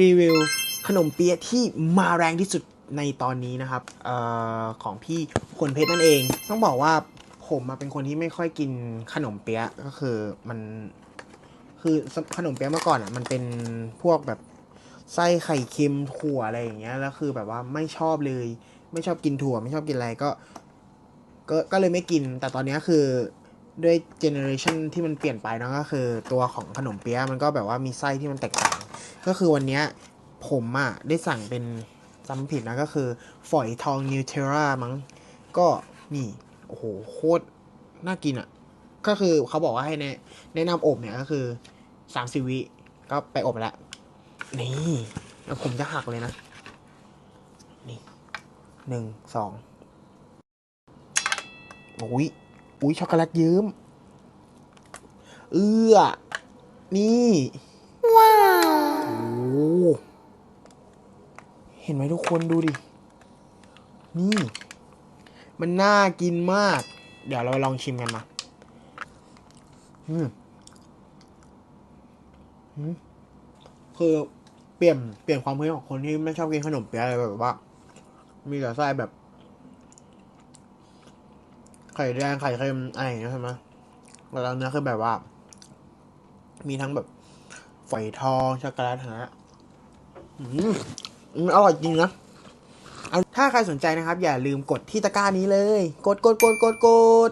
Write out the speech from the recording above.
รีวิวขนมเปี๊ยะที่มาแรงที่สุดในตอนนี้นะครับออของพี่คนเพชรนั่นเอง ต้องบอกว่าผมมาเป็นคนที่ไม่ค่อยกินขนมเปี๊ยะก็คือมันคือขนมเปี๊ยะเมื่อก่อนอะมันเป็นพวกแบบไส้ไข่เค็มถั่วอะไรอย่างเงี้ยแล้วคือแบบว่าไม่ชอบเลย ไม่ชอบกินถั่ว ไม่ชอบกินอะไรก็ ก็ก็เลยไม่กิน แต่ตอนนี้คือ ด้วยเจเนอเรชันที่มันเปลี่ยนไปเนะก็คือตัวของขนมเปี๊ยะมันก็แบบว่ามีไส้ที่มันแตกต่าง ก็คือวันนี้ผมอะได้สั่งเป็นจำไม่ผิดนะก็คือ ฝอยทองนิวเทรามั้ง ก็นี่ โอ้โห โคตร น่ากินอะ ก็คือเขาบอกว่าให้แนะแนะนำอบเนี่ยก็คือสามสิบวิก็ไปอบแล้ว นี่แล้วผมจะหักเลยนะ นี่หนึ่งสองโอ้ย อุ้ยช็อกโกแลตเยิ้มเอื้อ นี่ ว้าวโอ้โหเห็นไหมทุกคนดูดิ นี่ มันน่ากินมาก เดี๋ยวเราลองชิมกันมา อืมอืมคือเปลี่ยนเปลี่ยนความคิดของคนที่ไม่ชอบกินขนมเปี๊ยะอะไรแบบว่า มีแต่ไส้แบบ ไข่แดงไข่เค็มอะไรอย่างเงี้ยใช่ไหมแล้วเนื้อคือแบบว่า มีทั้งแบบฝอยทองช็อกโกแลตฮะอืมอร่อยจริงนะถ้าใครสนใจนะครับ อย่าลืมกดที่ตะกร้านี้เลย กดกดกดกดกด